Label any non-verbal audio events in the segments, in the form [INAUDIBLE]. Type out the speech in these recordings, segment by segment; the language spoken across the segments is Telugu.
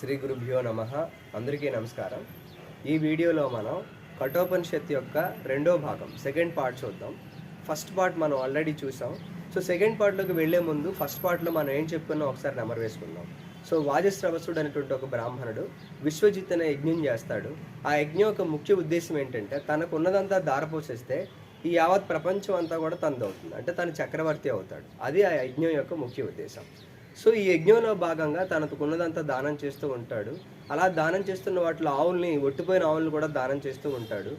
శ్రీ గురుభ్యో నమ. అందరికీ నమస్కారం. ఈ వీడియోలో మనం కఠోపనిషత్ యొక్క రెండో భాగం సెకండ్ పార్ట్ చూద్దాం. ఫస్ట్ పార్ట్ మనం ఆల్రెడీ చూసాం. సో సెకండ్ పార్ట్లోకి వెళ్ళే ముందు ఫస్ట్ పార్ట్లో మనం ఏం చెప్పుకున్నాం? ఒకసారి నెమరు వేసుకుందాం. సో వాజశ్రవసుడు అనేటువంటి ఒక బ్రాహ్మణుడు విశ్వజిత్ అనే యజ్ఞం చేస్తాడు. ఆ యజ్ఞం యొక్క ముఖ్య ఉద్దేశం ఏంటంటే తనకు ఉన్నదంతా దారపోసేస్తే ఈ యావత్ ప్రపంచం అంతా కూడా తనదవుతుంది అంటే తను చక్రవర్తి అవుతాడు. అది ఆ యజ్ఞం యొక్క ముఖ్య ఉద్దేశం. సో ఈ యజ్ఞంలో భాగంగా తనకు ఉన్నదంతా దానం చేస్తూ ఉంటాడు. అలా దానం చేస్తున్న వాటిలో ఆవుల్ని ఒట్టిపోయిన ఆవుల్ని కూడా దానం చేస్తూ ఉంటాడు.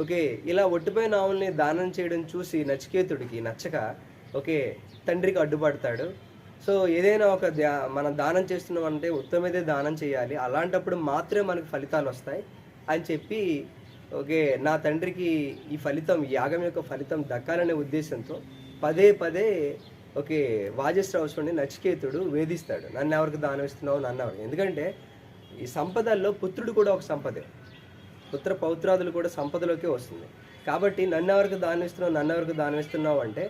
ఓకే ఇలా ఒట్టిపోయిన ఆవుల్ని దానం చేయడం చూసి నచికేతుడికి నచ్చక ఓకే తండ్రికి అడ్డుపడతాడు. సో ఏదైనా ఒక దా- మనం దానం చేస్తున్నాం అంటే ఉత్తమైతే దానం చేయాలి. అలాంటప్పుడు మాత్రమే మనకు ఫలితాలు వస్తాయి అని చెప్పి ఓకే నా తండ్రికి ఈ ఫలితం యాగం యొక్క ఫలితం దక్కాలనే ఉద్దేశంతో పదే పదే ఓకే వాజశ్రవసుని నచికేతుడు వేధిస్తాడు. నన్ను ఎవరికి దానం ఇస్తున్నావు? నన్ను ఎవరికి? ఎందుకంటే ఈ సంపదల్లో పుత్రుడు కూడా ఒక సంపదే. పుత్ర పౌత్రాదులు కూడా సంపదలోకే వస్తుంది. కాబట్టి నన్ను ఎవరికి దానం ఇస్తున్నావు? నన్ను ఎవరికి దానం ఇస్తున్నావు అంటే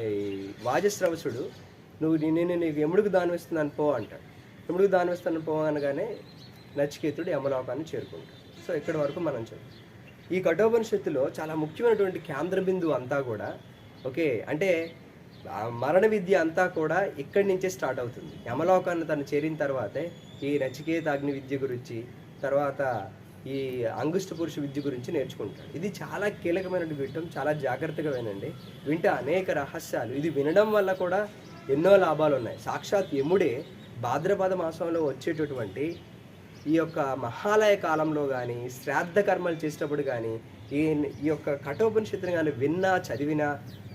ఈ వాజశ్రవసుడు నువ్వు నేను నీకు ఎముడికి దానం ఇస్తున్నాను పో అంటాడు. ఎముడికి దానం ఇస్తాను పో అనగానే నచికేతుడు యమలోకాన్ని చేరుకుంటాడు. సో ఇక్కడి వరకు మనం చూద్దాం. ఈ కఠోపనిషత్తులో చాలా ముఖ్యమైనటువంటి కేంద్ర బిందువు అంతా కూడా ఓకే అంటే ఆ మరణ విద్య అంతా కూడా ఇక్కడి నుంచే స్టార్ట్ అవుతుంది. యమలోకాన్ని తను చేరిన తర్వాతే ఈ నచికేత అగ్ని విద్య గురించి తర్వాత ఈ అంగుష్ట పురుష విద్య గురించి నేర్చుకుంటాడు. ఇది చాలా కీలకమైన విషయం చాలా జాగ్రత్తగా వినండి వింటే అనేక రహస్యాలు. ఇది వినడం వల్ల కూడా ఎన్నో లాభాలు ఉన్నాయి. సాక్షాత్ యముడే భాద్రపద మాసంలో వచ్చేటటువంటి ఈ యొక్క మహాలయ కాలంలో కానీ శ్రాద్ధ కర్మలు చేసేటప్పుడు కానీ ఈ ఈ యొక్క కఠోపనిషత్తుని కానీ విన్నా చదివినా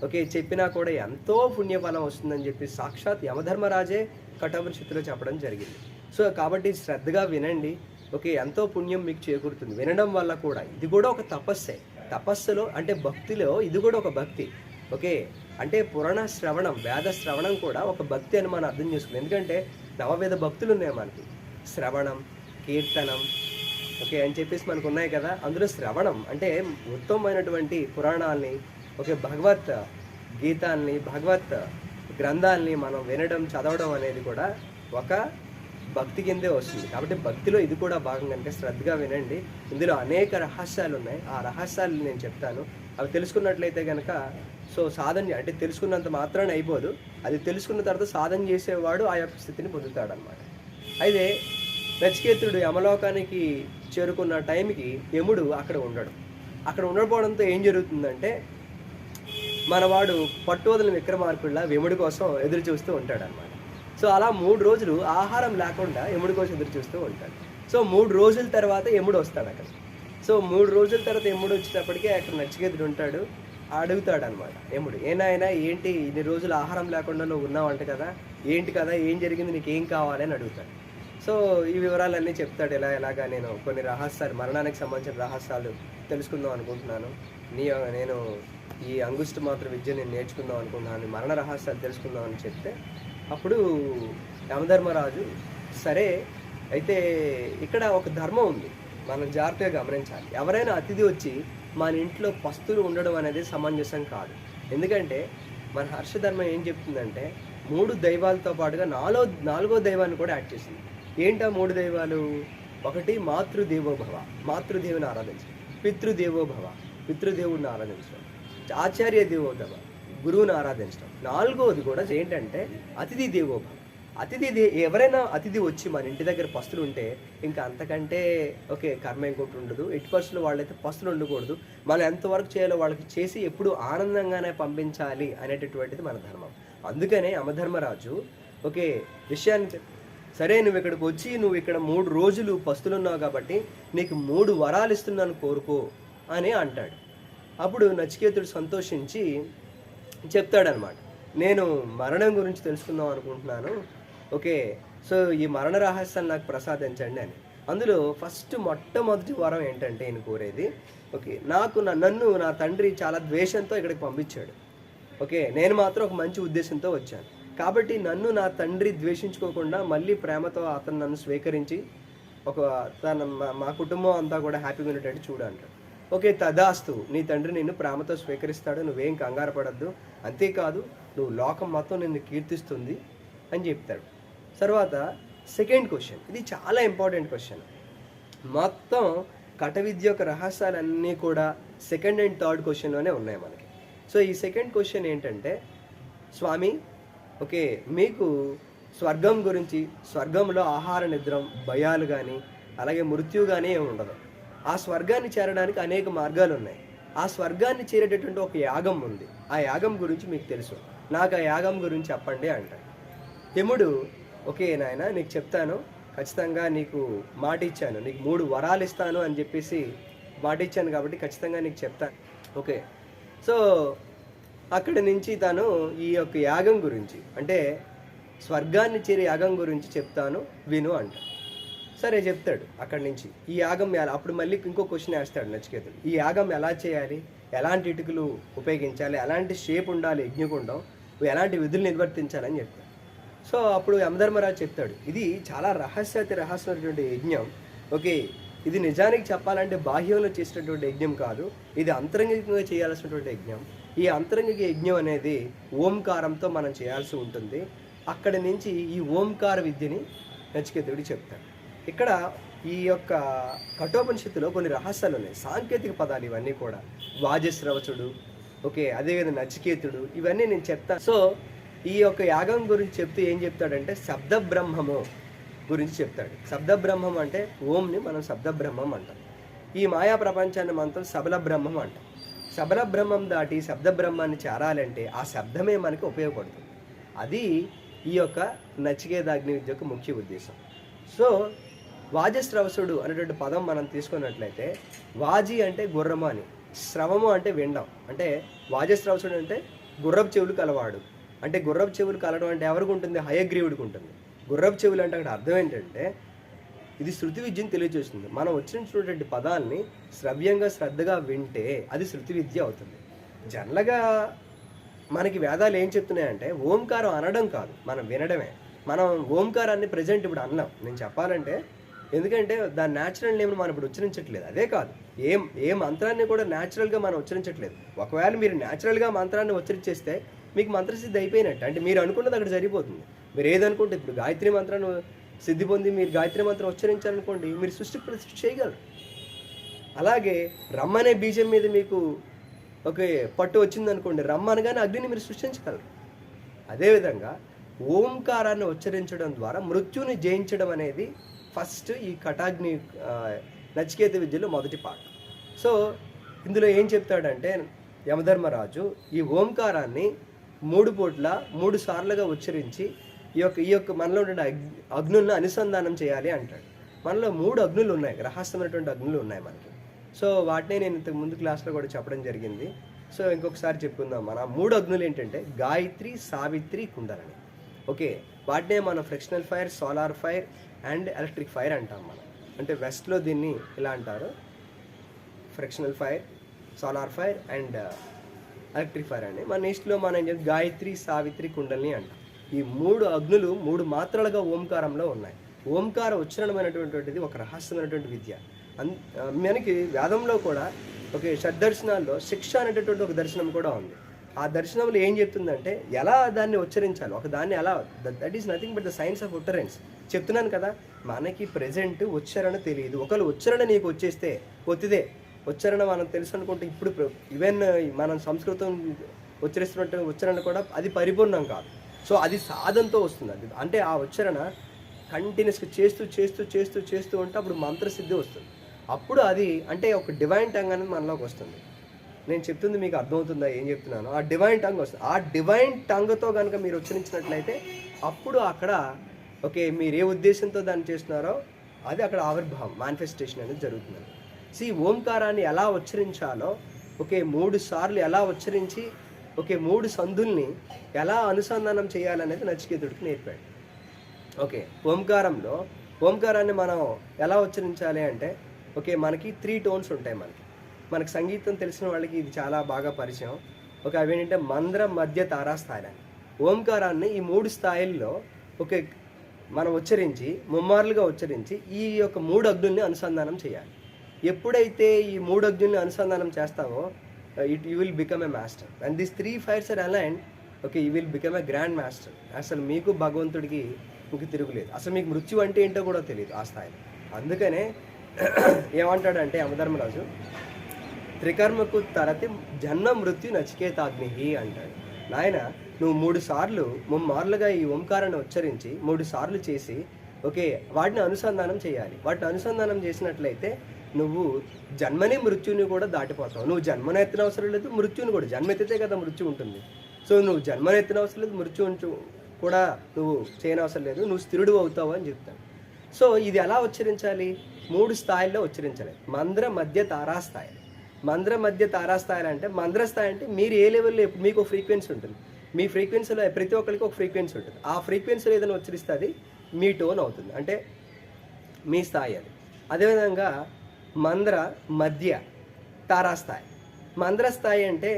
ఓకే చెప్పినా కూడా ఎంతో పుణ్యఫలం వస్తుందని చెప్పి సాక్షాత్ యమధర్మరాజే కఠోపనిషత్తులో చెప్పడం జరిగింది. సో కాబట్టి శ్రద్ధగా వినండి. ఓకే ఎంతో పుణ్యం మీకు చేకూరుతుంది. వినడం వల్ల కూడా ఇది కూడా ఒక తపస్సే. తపస్సులో అంటే భక్తిలో ఇది కూడా ఒక భక్తి. ఓకే అంటే పురాణ శ్రవణం వేద శ్రవణం కూడా ఒక భక్తి అని మనం అర్థం చేసుకున్నాం. ఎందుకంటే నవవేద భక్తులు ఉన్నాయి మనకి. శ్రవణం కీర్తనం ఓకే అని చెప్పేసి మనకు ఉన్నాయి కదా. అందులో శ్రవణం అంటే ఉత్తమమైనటువంటి పురాణాల్ని ఓకే భగవత్ గీతాల్ని భగవత్ గ్రంథాల్ని మనం వినడం చదవడం అనేది కూడా ఒక భక్తి కిందే వస్తుంది. కాబట్టి భక్తిలో ఇది కూడా భాగం కనుక శ్రద్ధగా వినండి. ఇందులో అనేక రహస్యాలు ఉన్నాయి. ఆ రహస్యాలు నేను చెప్తాను. అవి తెలుసుకున్నట్లయితే కనుక సో సాధన అంటే తెలుసుకున్నంత మాత్రాన అయిపోదు. అది తెలుసుకున్న తర్వాత సాధన చేసేవాడు ఆ యొక్క స్థితిని పొందుతాడనమాట అయితే నచికేతుడు యమలోకానికి చేరుకున్న టైంకి యముడు అక్కడ ఉండడు. అక్కడ ఉండకపోవడంతో ఏం జరుగుతుందంటే మనవాడు పట్టువదల విక్రమార్కుడిలా యముడి కోసం ఎదురు చూస్తూ ఉంటాడు అనమాట సో అలా మూడు రోజులు ఆహారం లేకుండా యముడి కోసం ఎదురు చూస్తూ ఉంటాడు. సో మూడు రోజుల తర్వాత యముడు వస్తాడు అక్కడ. సో మూడు రోజుల తర్వాత యముడు వచ్చేటప్పటికే అక్కడ నచ్చిగెదురు ఉంటాడు అడుగుతాడు అనమాట యముడు ఏనాయనా ఏంటి? ఇన్ని రోజులు ఆహారం లేకుండా నువ్వు ఉన్నావంట కదా. ఏంటి కదా? ఏం జరిగింది? నీకు ఏం కావాలి? అని అడుగుతాడు. సో ఈ వివరాలన్నీ చెప్తాడు ఎలా ఎలాగా నేను కొన్ని రహస్యాలు మరణానికి సంబంధించిన రహస్యాలు తెలుసుకుందాం అనుకుంటున్నాను. నీ నేను ఈ అంగుష్టి మాత్ర విద్య నేను నేర్చుకుందాం అనుకుంటున్నాను మరణ రహస్యాలు తెలుసుకుందాం అని చెప్తే అప్పుడు యమధర్మరాజు సరే అయితే ఇక్కడ ఒక ధర్మం ఉంది మనం జాగ్రత్తగా గమనించాలి. ఎవరైనా అతిథి వచ్చి మన ఇంట్లో పస్తులు ఉండడం అనేది సమంజసం కాదు. ఎందుకంటే మన హర్షధర్మం ఏం చెప్తుందంటే మూడు దైవాలతో పాటుగా నాలుగో నాలుగో దైవాన్ని కూడా యాడ్ చేసింది. ఏంటా మూడు దైవాలు? ఒకటి మాతృదేవోభవ మాతృదేవుని ఆరాధించడం. పితృదేవోభవ పితృదేవుడిని ఆరాధించడం. ఆచార్య దేవోభవ గురువుని ఆరాధించడం. నాలుగోది కూడా ఏంటంటే అతిథి దేవోభవ అతిథి దే- ఎవరైనా అతిథి వచ్చి మన ఇంటి దగ్గర పస్తులు ఉంటే ఇంకా అంతకంటే ఓకే కర్మ ఇంకోటి ఉండదు. ఎట్టి పరిస్థితుల్లో వాళ్ళైతే పస్తులు ఉండకూడదు. మనం ఎంతవరకు చేయాలో వాళ్ళకి చేసి ఎప్పుడు ఆనందంగానే పంపించాలి అనేటటువంటిది మన ధర్మం. అందుకనే అమధర్మరాజు ఓకే విషయాన్ని చెప్- సరే నువ్వు ఇక్కడికి వచ్చి నువ్వు ఇక్కడ మూడు రోజులు పస్తులున్నావు కాబట్టి నీకు మూడు వరాలు ఇస్తున్నాను కోరుకో అని అంటాడు. అప్పుడు నచికేతుడు సంతోషించి చెప్తాడనమాట నేను మరణం గురించి తెలుసుకుందాం అనుకుంటున్నాను. ఓకే సో ఈ మరణ రహస్యాన్ని నాకు ప్రసాదించండి అని. అందులో ఫస్ట్ మొట్టమొదటి వరం ఏంటంటే నేను కోరేది ఓకే నాకు నా- నన్ను నా తండ్రి చాలా ద్వేషంతో ఇక్కడికి పంపించాడు. ఓకే నేను మాత్రం ఒక మంచి ఉద్దేశంతో వచ్చాను. కాబట్టి నన్ను నా తండ్రి ద్వేషించుకోకుండా మళ్ళీ ప్రేమతో అతను నన్ను స్వీకరించి ఒక తన మా- మా కుటుంబం అంతా కూడా హ్యాపీగా ఉండేటట్టు చూడు అంటాడు. ఓకే తదాస్తు నీ తండ్రి నిన్ను ప్రేమతో స్వీకరిస్తాడు నువ్వేం కంగారు పడద్దు. అంతేకాదు నువ్వు లోకం మొత్తం నిన్ను కీర్తిస్తుంది అని చెప్తాడు. తర్వాత సెకండ్ క్వశ్చన్ ఇది చాలా ఇంపార్టెంట్ క్వశ్చన్ మొత్తం కట విద్య యొక్క రహస్యాలన్నీ కూడా సెకండ్ అండ్ థర్డ్ క్వశ్చన్లోనే ఉన్నాయి మనకి. సో ఈ సెకండ్ క్వశ్చన్ ఏంటంటే స్వామి ఓకే మీకు స్వర్గం గురించి స్వర్గంలో ఆహార నిద్రం భయాలు కానీ అలాగే మృత్యు కానీ ఏమి ఉండదు. ఆ స్వర్గాన్ని చేరడానికి అనేక మార్గాలు ఉన్నాయి. ఆ స్వర్గాన్ని చేరేటటువంటి ఒక యాగం ఉంది. ఆ యాగం గురించి మీకు తెలుసు. నాకు ఆ యాగం గురించి చెప్పండి అంటాడు యముడు ఓకే నాయన నీకు చెప్తాను. ఖచ్చితంగా నీకు మాట ఇచ్చాను నీకు మూడు వరాలు ఇస్తాను అని చెప్పేసి మాట ఇచ్చాను కాబట్టి ఖచ్చితంగా నీకు చెప్తాను. ఓకే. సో అక్కడి నుంచి తను ఈ యొక్క యాగం గురించి అంటే స్వర్గాన్ని చేరే యాగం గురించి చెప్తాను విను అంట. సరే చెప్తాడు అక్కడి నుంచి. ఈ యాగం ఎలా అప్పుడు మళ్ళీ ఇంకో క్వశ్చన్ వేస్తాడు నచికేతుడు. ఈ యాగం ఎలా చేయాలి? ఎలాంటి ఇటుకలు ఉపయోగించాలి? ఎలాంటి షేప్ ఉండాలి? యజ్ఞకుండం? ఎలాంటి విధులు నిర్వర్తించాలని చెప్తాడు. సో అప్పుడు యమధర్మరాజు చెప్తాడు ఇది చాలా రహస్యాతి రహస్యమైనటువంటి యజ్ఞం. ఓకే ఇది నిజానికి చెప్పాలంటే బాహ్యంలో చేసినటువంటి యజ్ఞం కాదు ఇది అంతరంగికంగా చేయాల్సినటువంటి యజ్ఞం. ఈ అంతరంగిక యజ్ఞం అనేది ఓంకారంతో మనం చేయాల్సి ఉంటుంది. అక్కడి నుంచి ఈ ఓంకార విద్యని నచికేతుడికి చెప్తాడు. ఇక్కడ ఈ యొక్క కఠోపనిషత్తులో కొన్ని రహస్యాలు ఉన్నాయి. సాంకేతిక పదాలు ఇవన్నీ కూడా. వాజశ్రవచుడు ఓకే అదేవిధంగా నచికేతుడు ఇవన్నీ నేను చెప్తాను సో ఈ యొక్క యాగం గురించి చెప్తూ ఏం చెప్తాడంటే శబ్ద బ్రహ్మము గురించి చెప్తాడు. శబ్ద బ్రహ్మం అంటే ఓంని మనం శబ్ద బ్రహ్మం అంటాం. ఈ మాయా ప్రపంచాన్ని మనతో సబల బ్రహ్మం అంటాం. సబల బ్రహ్మం దాటి శబ్ద బ్రహ్మాన్ని చేరాలంటే ఆ శబ్దమే మనకి ఉపయోగపడుతుంది. అది ఈ యొక్క నచికేదాగ్ని విద్య యొక్క ముఖ్య ఉద్దేశం. సో వాజస్రవసుడు అనేటువంటి పదం మనం తీసుకున్నట్లయితే వాజి అంటే గుర్రము అని శ్రవము అంటే వినడం అంటే వాజస్రవసుడు అంటే గుర్రపు చెవులు కలవాడు. అంటే గుర్రపు చెవులు కలవడం అంటే ఎవరికి ఉంటుంది? హయగ్రీవుడికి ఉంటుంది. గుర్రపు చెవులు అంటే అక్కడ అర్థం ఏంటంటే ఇది శృతి విద్యను తెలియజేస్తుంది. మనం వచ్చినటువంటి పదాలని శ్రవ్యంగా శ్రద్ధగా వింటే అది శృతి విద్య అవుతుంది. జనరల్గా మనకి వేదాలు ఏం చెప్తున్నాయంటే ఓంకారం అనడం కాదు మనం వినడమే. మనం ఓంకారాన్ని ప్రజెంట్ ఇప్పుడు అన్నాం. నేను చెప్పాలంటే ఎందుకంటే దాని న్యాచురల్ నేమ్ని మనం ఇప్పుడు ఉచ్చరించట్లేదు. అదే కాదు ఏం ఏ మంత్రాన్ని కూడా న్యాచురల్గా మనం ఉచ్చరించట్లేదు. ఒకవేళ మీరు న్యాచురల్గా మంత్రాన్ని ఉచ్చరించేస్తే మీకు మంత్రసిద్ధి అయిపోయినట్టు. అంటే మీరు అనుకున్నది అక్కడ సరిపోతుంది. మీరు ఏదనుకుంటే ఇప్పుడు గాయత్రి మంత్రాన్ని సిద్ధి పొంది మీరు గాయత్రి మంత్రం ఉచ్చరించారనుకోండి మీరు సృష్టి ప్రతిష్ఠ చేయగలరు. అలాగే రమ్మనే బీజం మీద మీకు ఒక పట్టు వచ్చిందనుకోండి రమ్మ అనగానే అగ్నిని మీరు సృష్టించగలరు. అదేవిధంగా ఓంకారాన్ని ఉచ్చరించడం ద్వారా మృత్యుని జయించడం అనేది ఫస్ట్ ఈ కటాగ్ని నచికేత విద్యలో మొదటి పాట సో ఇందులో ఏం చెప్తాడంటే యమధర్మరాజు ఈ ఓంకారాన్ని మూడు పూట్ల మూడు సార్లుగా ఉచ్చరించి ఈ యొక్క ఈ యొక్క మనలో ఉండే అగ్నులను అనుసంధానం చేయాలి అంటాడు. మనలో మూడు అగ్నులు ఉన్నాయి గ్రహస్థమైనటువంటి అగ్నులు ఉన్నాయి మనకి. సో వాటినే నేను ఇంతకు ముందు క్లాస్లో కూడా చెప్పడం జరిగింది. సో ఇంకొకసారి చెప్పుకుందాం. మన మూడు అగ్నులు ఏంటంటే గాయత్రి సావిత్రి కుండలని. ఓకే వాటినే మనం frictional fire solar fire and electric fire అంటాం మనం. అంటే వెస్ట్లో దీన్ని ఇలా అంటారు? Frictional fire solar fire and electric fire అండి. మన ఈస్ట్లో మనం ఏం చేస్తాం గాయత్రి సావిత్రి కుండల్ని అంటాం. ఈ మూడు అగ్నులు మూడు మాత్రలుగా ఓంకారంలో ఉన్నాయి. ఓంకార ఉచ్చరణమైనటువంటిది ఒక రహస్యమైనటువంటి విద్య. అన్ మనకి వేదంలో కూడా ఒక షడ్దర్శనాల్లో శిక్ష అనేటటువంటి ఒక దర్శనం కూడా ఉంది. ఆ దర్శనంలో ఏం చెప్తుందంటే ఎలా దాన్ని ఉచ్చరించాలి? ఒక దాన్ని ఎలా that is nothing but the science of utterance చెప్తున్నాను కదా మనకి ప్రజెంట్ ఉచ్చారణ తెలియదు. ఒకవేళ ఉచ్చారణ నీకు వచ్చేస్తే ఒత్తిదే. ఉచ్చారణ మనం తెలుసు అనుకుంటే ఇప్పుడు ఈవెన్ మనం సంస్కృతం ఉచ్చరిస్తున్నట్టు ఉచ్చారణ కూడా అది పరిపూర్ణం కాదు. సో అది సాధనతో వస్తుంది అది. అంటే ఆ ఉచ్చారణ కంటిన్యూస్గా చేస్తూ చేస్తూ చేస్తూ చేస్తూ ఉంటే అప్పుడు మంత్రసిద్ధి వస్తుంది. అప్పుడు అది అంటే ఒక డివైన్ టంగ్ అనేది మనలోకి వస్తుంది. నేను చెప్తుంది మీకు అర్థమవుతుందా ఏం చెప్తున్నాను? ఆ డివైన్ టంగ్ వస్తుంది. ఆ డివైన్ టంగ్తో కనుక మీరు ఉచ్చరించినట్లయితే అప్పుడు అక్కడ ఓకే మీరు ఏ ఉద్దేశంతో దాన్ని చేస్తున్నారో అది అక్కడ ఆవిర్భావం మేనిఫెస్టేషన్ అనేది జరుగుతుంది. సి ఓంకారాన్ని ఎలా ఉచ్చరించాలో ఓకే మూడు సార్లు ఎలా ఉచ్చరించి ఓకే మూడు సందుల్ని ఎలా అనుసంధానం చేయాలనేది నచికేతుడికి నేర్పాడు. ఓకే ఓంకారంలో ఓంకారాన్ని మనం ఎలా ఉచ్చరించాలి అంటే ఓకే మనకి త్రీ టోన్స్ ఉంటాయి మనకి. మనకి సంగీతం తెలిసిన వాళ్ళకి ఇది చాలా బాగా పరిచయం. ఒక అవి ఏంటంటే మంద్ర మధ్య తారా స్థాయిలు ఓంకారాన్ని ఈ మూడు స్థాయిల్లో ఓకే మనం ఉచ్చరించి ముమ్మార్లుగా ఉచ్చరించి ఈ యొక్క మూడు అగ్నుల్ని అనుసంధానం చేయాలి. ఎప్పుడైతే ఈ మూడు అగ్నుల్ని అనుసంధానం చేస్తామో it you will become a master and this three fires are align okay you will become a grand master అసలు మీకు భగవంతుడికి మీకు తిరుగులేదు అసలు మీకు మృత్యు అంటే ఏంటో కూడా తెలియదు ఆ స్థాయిలో. అందుకనే [CLEARS THROAT] ఏమంటాడంటే యమధర్మరాజు త్రికర్మకు తరతి జన్మ మృత్యు నచికేతాగ్ని అంటాడు. నాయన నువ్వు మూడు సార్లు ముమ్మార్లుగా ఈ ఓంకారాన్ని ఉచ్చరించి మూడు సార్లు చేసి ఓకే వాటిని అనుసంధానం చేయాలి. వాటిని అనుసంధానం చేసినట్లయితే నువ్వు జన్మని మృత్యుని కూడా దాటిపోతావు. నువ్వు జన్మను ఎత్తిన అవసరం లేదు మృత్యుని కూడా. జన్మ ఎత్తితే కదా మృత్యు ఉంటుంది. సో నువ్వు జన్మను ఎత్తిన అవసరం లేదు మృత్యు ఉంచు- కూడా నువ్వు చేయనవసరం లేదు. నువ్వు స్థిరుడు అవుతావు అని చెప్తాడు సో ఇది ఎలా ఉచ్చరించాలి? మూడు స్థాయిల్లో ఉచ్చరించాలి. మంద్ర మధ్య తారాస్థాయి మంద్ర మధ్య తారాస్థాయిలు అంటే మంద్ర స్థాయి అంటే మీరు ఏ లెవెల్లో మీకు ఫ్రీక్వెన్సీ ఉంటుంది. మీ ఫ్రీక్వెన్సీలో ప్రతి ఒక్కరికి ఒక ఫ్రీక్వెన్సీ ఉంటుంది. ఆ ఫ్రీక్వెన్సీలో ఏదైనా ఉచ్చరిస్తే అది మీ టోన్ అవుతుంది. అంటే మీ స్థాయి అది. అదేవిధంగా మంద్ర మధ్య తారాస్థాయి. మంద్ర స్థాయి అంటే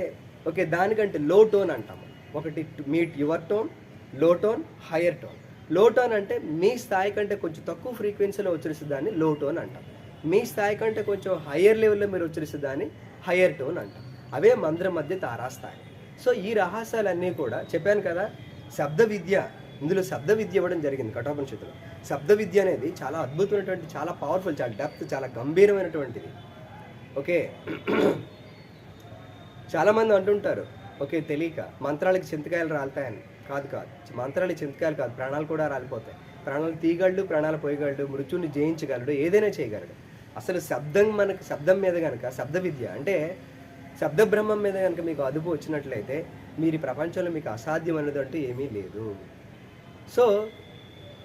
ఓకే దానికంటే లో టోన్ అంటాము ఒకటి meet your టోన్లో tone higher tone. Low tone అంటే మీ స్థాయి కంటే కొంచెం తక్కువ ఫ్రీక్వెన్సీలో వచ్చేసే దాన్ని లో టోన్ అంటాం. మీ స్థాయి కంటే కొంచెం హయ్యర్ లెవెల్లో మీరు వచ్చేసే దాన్ని హయ్యర్ టోన్ అంటాం. అవే మంద్ర మధ్య తారాస్థాయి. సో ఈ రహస్యాలన్నీ కూడా చెప్పాను కదా శబ్ద విద్య ఇందులో శబ్ద విద్య ఇవ్వడం జరిగింది కఠోపనిషత్తులో. శబ్ద విద్య అనేది చాలా అద్భుతమైనటువంటి చాలా పవర్ఫుల్ చాలా డెప్త్ చాలా గంభీరమైనటువంటిది. ఓకే? చాలామంది అంటుంటారు ఓకే తెలియక మంత్రాలకి చింతకాయలు రాలుతాయని. కాదు కాదు. మంత్రాలకి చింతకాయలు కాదు ప్రాణాలు కూడా రాలిపోతాయి. ప్రాణాలు తీయగలడు ప్రాణాలు పోయగలడు మృత్యుని జయించగలడు ఏదైనా చేయగలడు. అసలు శబ్దం మనకి శబ్దం మీద కనుక శబ్ద విద్య అంటే శబ్ద బ్రహ్మం మీద కనుక మీకు అదుపు వచ్చినట్లయితే మీరు ప్రపంచంలో మీకు అసాధ్యం అనేది అంటూ ఏమీ లేదు. సో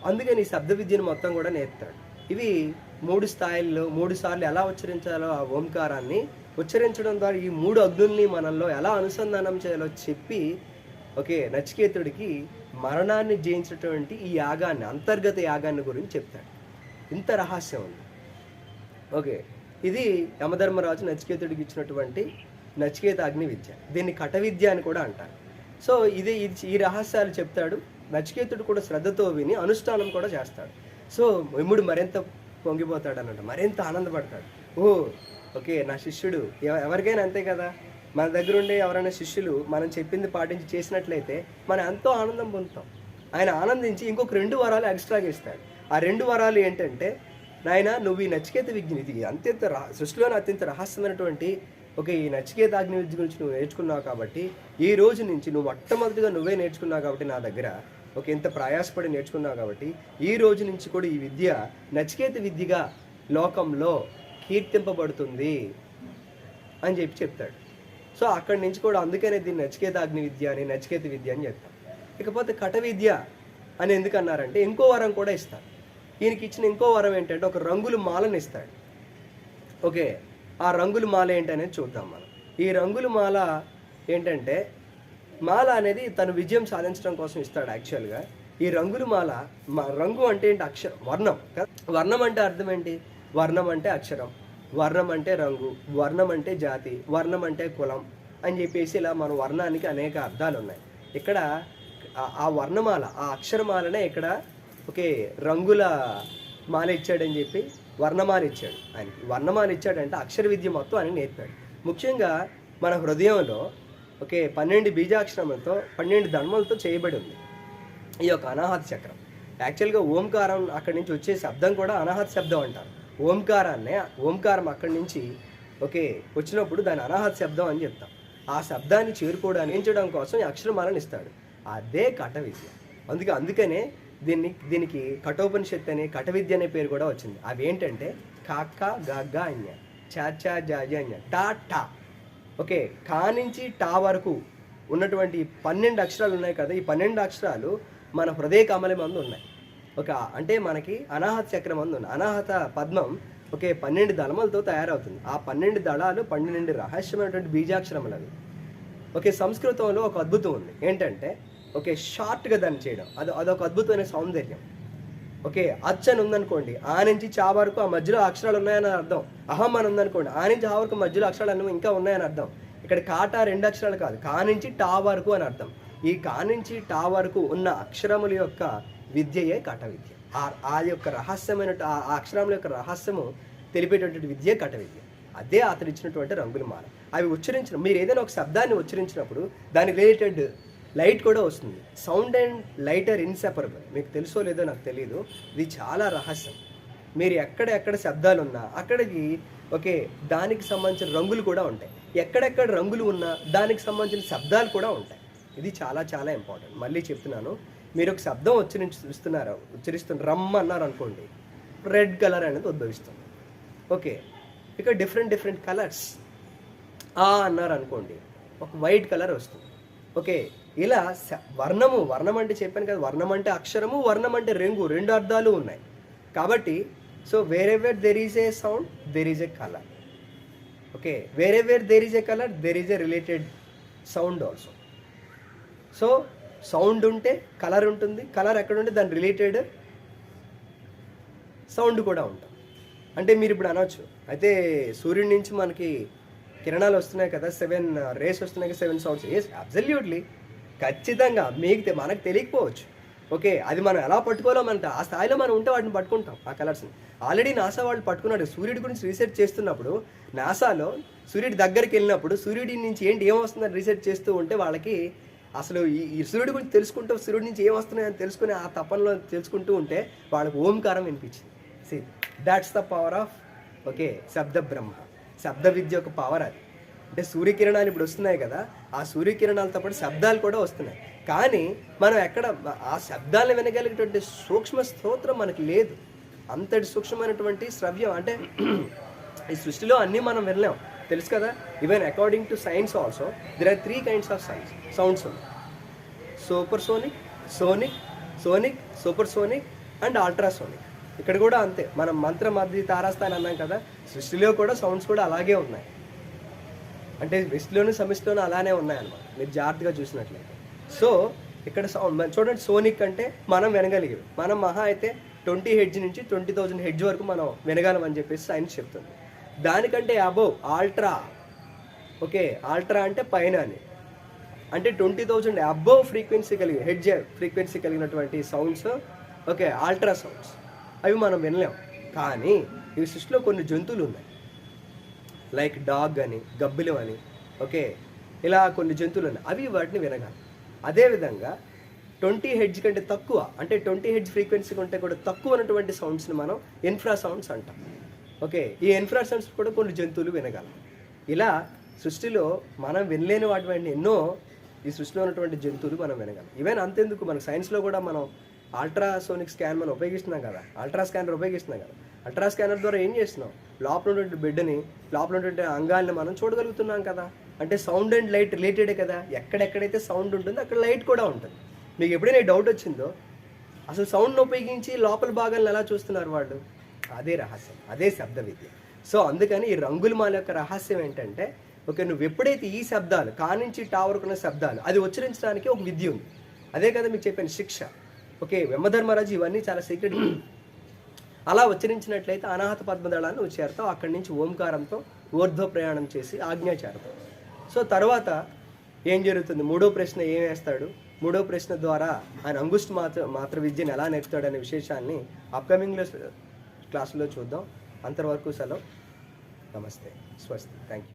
అందుకని ఈ శబ్ద విద్యను మొత్తం కూడా నేర్పుతాడు. ఇవి మూడు స్థాయిల్లో మూడు సార్లు ఎలా ఉచ్చరించాలో ఆ ఓంకారాన్ని ఉచ్చరించడం ద్వారా ఈ మూడు అగ్నుల్ని మనల్లో ఎలా అనుసంధానం చేయాలో చెప్పి ఓకే నచికేతుడికి మరణాన్ని జయించినటువంటి ఈ యాగాన్ని అంతర్గత యాగాన్ని గురించి చెప్తాడు. ఇంత రహస్యం ఉంది. ఓకే ఇది యమధర్మరాజు నచికేతుడికి ఇచ్చినటువంటి నచికేత అగ్ని విద్య. దీన్ని కట విద్య అని కూడా అంటారు. సో ఇది ఇది- ఈ రహస్యాలు చెప్తాడు. నచికేతుడు కూడా శ్రద్ధతో విని అనుష్ఠానం కూడా చేస్తాడు. సో యముడు మరింత పొంగిపోతాడు అనమాట మరింత ఆనందపడతాడు. ఓ ఓకే నా శిష్యుడు. ఎవ- ఎవరికైనా అంతే కదా? మన దగ్గర ఉండే ఎవరైనా శిష్యులు మనం చెప్పింది పాటించి చేసినట్లయితే మనం ఎంతో ఆనందం పొందుతాం. ఆయన ఆనందించి ఇంకొక రెండు వరాలు ఎక్స్ట్రాగా ఇస్తాడు. ఆ రెండు వరాలు ఏంటంటే నాయన నువ్వు ఈ నచికేత విజ్ఞాని ఇది అత్యంత రహ- సృష్టిలోని అత్యంత రహస్యమైనటువంటి ఒక ఈ నచికేత అగ్ని విద్య గురించి నువ్వు నేర్చుకున్నావు కాబట్టి ఈ రోజు నుంచి నువ్వు మొట్టమొదటిగా నువ్వే నేర్చుకున్నావు కాబట్టి నా దగ్గర ఒక ఇంత ప్రయాసపడి నేర్చుకున్నావు కాబట్టి ఈ రోజు నుంచి కూడా ఈ విద్య నచికేత విద్యగా లోకంలో కీర్తింపబడుతుంది అని చెప్పి చెప్తాడు. సో అక్కడి నుంచి కూడా అందుకనే దీన్ని నచికేత అగ్ని విద్య అని నచికేత విద్య అని చెప్తాం. ఇకపోతే కట విద్య అని ఎందుకు అన్నారంటే ఇంకో వరం కూడా ఇస్తారు ఈయనకి ఇచ్చిన ఇంకో వరం ఏంటంటే ఒక రంగులు మాలను ఇస్తాడు. ఓకే ఆ రంగుల మాల ఏంటనేది చూద్దాం మనం. ఈ రంగుల మాల ఏంటంటే మాల అనేది తను విజయం సాధించడం కోసం ఇస్తాడు యాక్చువల్గా ఈ రంగుల మాల మా రంగు అంటే ఏంటి? అక్షరం వర్ణం. కదా వర్ణం అంటే అర్థం ఏంటి? వర్ణం అంటే అక్షరం. వర్ణం అంటే రంగు. వర్ణం అంటే జాతి. వర్ణం అంటే కులం అని చెప్పేసి ఇలా మన వర్ణానికి అనేక అర్థాలు ఉన్నాయి. ఇక్కడ ఆ- వర్ణమాల ఆ అక్షరమాలనే ఇక్కడ ఓకే రంగుల మాల ఇచ్చాడని చెప్పి వర్ణమాల ఇచ్చాడు ఆయనకి. వర్ణమాల ఇచ్చాడంటే అక్షర విద్య మొత్తం ఆయన నేర్పాడు. ముఖ్యంగా మన హృదయంలో ఓకే పన్నెండు బీజాక్షరములతో పన్నెండు ధర్మలతో చేయబడి ఉంది ఈ యొక్క అనాహత చక్రం. యాక్చువల్గా ఓంకారం అక్కడి నుంచి వచ్చే శబ్దం కూడా అనాహత శబ్దం అంటారు. ఓంకారాన్నే ఓంకారం అక్కడి నుంచి ఓకే వచ్చినప్పుడు దాని అనాహత శబ్దం అని చెప్తాం. ఆ శబ్దాన్ని చేరుకోవడానికి ఎంచడం కోసం ఈ అక్షరమాలను ఇస్తాడు. అదే కట విద్య అందుకే అందుకనే దీన్ని దీనికి కఠోపనిషత్తు అనే కట విద్య అనే పేరు కూడా వచ్చింది. అవి ఏంటంటే కాక్క గగ్గ అన్య. చాచా జాజ అన్య. టా టా. ఓకే కా నుంచి టా వరకు ఉన్నటువంటి పన్నెండు అక్షరాలు ఉన్నాయి కదా ఈ పన్నెండు అక్షరాలు మన హృదయ కమలం మందు ఉన్నాయి. ఒక అంటే మనకి అనాహత చక్రం అందు ఉంది. అనాహత పద్మం ఒకే పన్నెండు దళములతో తయారవుతుంది. ఆ పన్నెండు దళాలు పన్నెండు రహస్యమైనటువంటి బీజాక్షరములు అవి. ఓకే సంస్కృతంలో ఒక అద్భుతం ఉంది. ఏంటంటే ఓకే షార్ట్గా దాన్ని చేయడం. అది అదొక అద్భుతమైన సౌందర్యం. ఓకే అచ్చని ఉందనుకోండి ఆ నుంచి చా వరకు ఆ మధ్యలో అక్షరాలు ఉన్నాయని అర్థం. అహం అని ఉందనుకోండి ఆ నుంచి ఆ వరకు మధ్యలో అక్షరాలు అన్నీ ఇంకా ఉన్నాయని అర్థం. ఇక్కడ కాటా రెండు అక్షరాలు కాదు. కా నుంచి టా వరకు అని అర్థం. ఈ కా నుంచి టా వరకు ఉన్న అక్షరముల యొక్క విద్యయే కట విద్య ఆ- ఆ యొక్క రహస్యమైన ఆ అక్షరముల యొక్క రహస్యము తెలిపేటటువంటి విద్యే కట విద్య అదే అతను ఇచ్చినటువంటి రంగుల మాల అవి ఉచ్చరించిన మీరు ఏదైనా ఒక శబ్దాన్ని ఉచ్చరించినప్పుడు దాని రిలేటెడ్ లైట్ కూడా వస్తుంది. Sound and light are inseparable. మీకు తెలుసో లేదో నాకు తెలియదు ఇది చాలా రహస్యం. మీరు ఎక్కడ ఎక్కడ శబ్దాలు ఉన్నా అక్కడికి ఓకే దానికి సంబంధించిన రంగులు కూడా ఉంటాయి. ఎక్కడెక్కడ రంగులు ఉన్నా దానికి సంబంధించిన శబ్దాలు కూడా ఉంటాయి. ఇది చాలా చాలా ఇంపార్టెంట్ మళ్ళీ చెప్తున్నాను. మీరు ఒక శబ్దం ఉచ్చరిస్తున్నారు ఉచ్చరిస్తున్న రమ్ అన్నారు అనుకోండి. రెడ్ కలర్ అనేది ఉద్భవిస్తుంది. ఓకే ఇక డిఫరెంట్ డిఫరెంట్ కలర్స్. ఆ అన్నారు అనుకోండి. ఒక వైట్ కలర్ వస్తుంది. ఓకే ఇలా స- వర్ణము వర్ణం అంటే చెప్పాను కదా వర్ణం అంటే అక్షరము వర్ణం అంటే రంగు రెండు అర్థాలు ఉన్నాయి. కాబట్టి so wherever there is a sound there is a colour okay wherever there is a colour there is a related sound also so sound ఉంటే కలర్ ఉంటుంది కలర్ ఎక్కడ ఉంటే దాని రిలేటెడ్ సౌండ్ కూడా ఉంటుంది. అంటే మీరు ఇప్పుడు అనవచ్చు అయితే సూర్యుడి నుంచి మనకి కిరణాలు వస్తున్నాయి కదా సెవెన్ రేస్ వస్తున్నాయి కదా సెవెన్ సౌండ్స్ ఎస్ అబ్జల్యూట్లీ ఖచ్చితంగా మీకు మనకు తెలియకపోవచ్చు. ఓకే అది మనం ఎలా పట్టుకోవాలో మనకు ఆ స్థాయిలో మనం ఉంటే వాటిని పట్టుకుంటాం ఆ కలర్స్ని ఆల్రెడీ నాసా వాళ్ళు పట్టుకున్నాడు. సూర్యుడి గురించి రీసెర్చ్ చేస్తున్నప్పుడు నాసాలో సూర్యుడి దగ్గరికి వెళ్ళినప్పుడు సూర్యుడి నుంచి ఏంటి ఏమొస్తుందని రీసెర్చ్ చేస్తూ ఉంటే వాళ్ళకి అసలు ఈ సూర్యుడి గురించి తెలుసుకుంటూ సూర్యుడి నుంచి ఏమొస్తున్నాయని తెలుసుకుని ఆ తపనలో తెలుసుకుంటూ ఉంటే వాళ్ళకి ఓంకారం వినిపించింది. See that's the power of okay శబ్ద బ్రహ్మ శబ్ద విద్య యొక్క పవర్ అది. అంటే సూర్యకిరణాలు ఇప్పుడు వస్తున్నాయి కదా ఆ సూర్యకిరణాలతో పాటు శబ్దాలు కూడా వస్తున్నాయి. కానీ మనం ఎక్కడ ఆ శబ్దాలను వినగలిగేటువంటి సూక్ష్మ స్తోత్రం మనకు లేదు. అంతటి సూక్ష్మమైనటువంటి శ్రవ్యం అంటే ఈ సృష్టిలో అన్నీ మనం వినలేం. తెలుసు కదా? Even according to science also there are three kinds of science sounds supersonic sonic sonic supersonic and ultrasonic ఇక్కడ కూడా అంతే. మనం మంత్ర మధ్య తారాస్థాన్ అన్నాం కదా సృష్టిలో కూడా సౌండ్స్ కూడా అలాగే ఉన్నాయి. అంటే వెస్ట్లోను సమిస్ట్లోను అలానే ఉన్నాయన్నమాట. మీరు జాగ్రత్తగా చూసినట్లయితే. సో ఇక్కడ సౌండ్ చూడండి సోనిక్ అంటే మనం వినగలిగేవి మనం మహా అయితే ట్వంటీ హెడ్జ్ నుంచి ట్వంటీ థౌజండ్ హెడ్జ్ వరకు మనం వినగలం అని చెప్పేసి సైన్స్ చెప్తుంది. దానికంటే అబోవ్ ఆల్ట్రా ఓకే ఆల్ట్రా అంటే పైన అని. అంటే ట్వంటీ థౌజండ్ అబోవ్ ఫ్రీక్వెన్సీ కలిగి హెడ్జ్ ఫ్రీక్వెన్సీ కలిగినటువంటి సౌండ్స్ ఓకే ఆల్ట్రా సౌండ్స్ అవి మనం వినలేం. కానీ ఈ సృష్టిలో కొన్ని జంతువులు ఉన్నాయి. లైక్ డాగ్ అని గబ్బిలం అని ఓకే ఇలా కొన్ని జంతువులు ఉన్నాయి. అవి వాటిని వినగాలి అదేవిధంగా ట్వంటీ హెడ్జ్ కంటే తక్కువ అంటే ట్వంటీ హెడ్జ్ ఫ్రీక్వెన్సీ కంటే కూడా తక్కువ ఉన్నటువంటి సౌండ్స్ని మనం ఇన్ఫ్రా సౌండ్స్ అంటాం. ఓకే ఈ ఇన్ఫ్రా సౌండ్స్ కూడా కొన్ని జంతువులు వినగలం. ఇలా సృష్టిలో మనం వినలేని వాటి ఎన్నో ఈ సృష్టిలో ఉన్నటువంటి జంతువులు మనం వినగలం. ఈవెన్ అంతెందుకు మన సైన్స్లో కూడా మనం అల్ట్రాసోనిక్ స్కాన్ మనం ఉపయోగిస్తున్నాం కదా. అల్ట్రా స్కానర్ ఉపయోగిస్తున్నాం కదా. అల్ట్రా స్కానర్ ద్వారా ఏం చేస్తున్నాం? లోపల ఉన్నటువంటి బిడ్డని లోపల ఉన్నటువంటి అంగాల్ని మనం చూడగలుగుతున్నాం కదా. అంటే సౌండ్ అండ్ లైట్ రిలేటెడే కదా. ఎక్కడెక్కడైతే సౌండ్ ఉంటుందో అక్కడ లైట్ కూడా ఉంటుంది. మీకు ఎప్పుడైనా డౌట్ వచ్చిందో అసలు సౌండ్ను ఉపయోగించి లోపల భాగాలను ఎలా చూస్తున్నారు వాళ్ళు? అదే రహస్యం అదే శబ్ద విద్య. సో అందుకని ఈ రంగుల మాల యొక్క రహస్యం ఏంటంటే ఓకే నువ్వు ఎప్పుడైతే ఈ శబ్దాలు కానించి నుంచి ఉన్న శబ్దాలు అది ఉచ్చరించడానికి ఒక విద్య ఉంది. అదే కదా మీకు చెప్పాను శిక్ష. ఓకే వెమ్మధర్మరాజు ఇవన్నీ చాలా సీక్రెట్ అలా ఉచ్చరించినట్లయితే అనాహత పద్మదళాన్ని నువ్వు అక్కడి నుంచి ఓంకారంతో ఊర్ధ్వ ప్రయాణం చేసి ఆజ్ఞ సో తర్వాత ఏం జరుగుతుంది? మూడో ప్రశ్న ఏం వేస్తాడు? మూడో ప్రశ్న ద్వారా ఆయన అంగుష్ట మాత్ర మాత్ర విద్యను ఎలా నేర్పుతాడనే విశేషాన్ని అప్కమింగ్లో క్లాసులో చూద్దాం. అంతవరకు సెలవు. నమస్తే. స్వస్తి. Thank you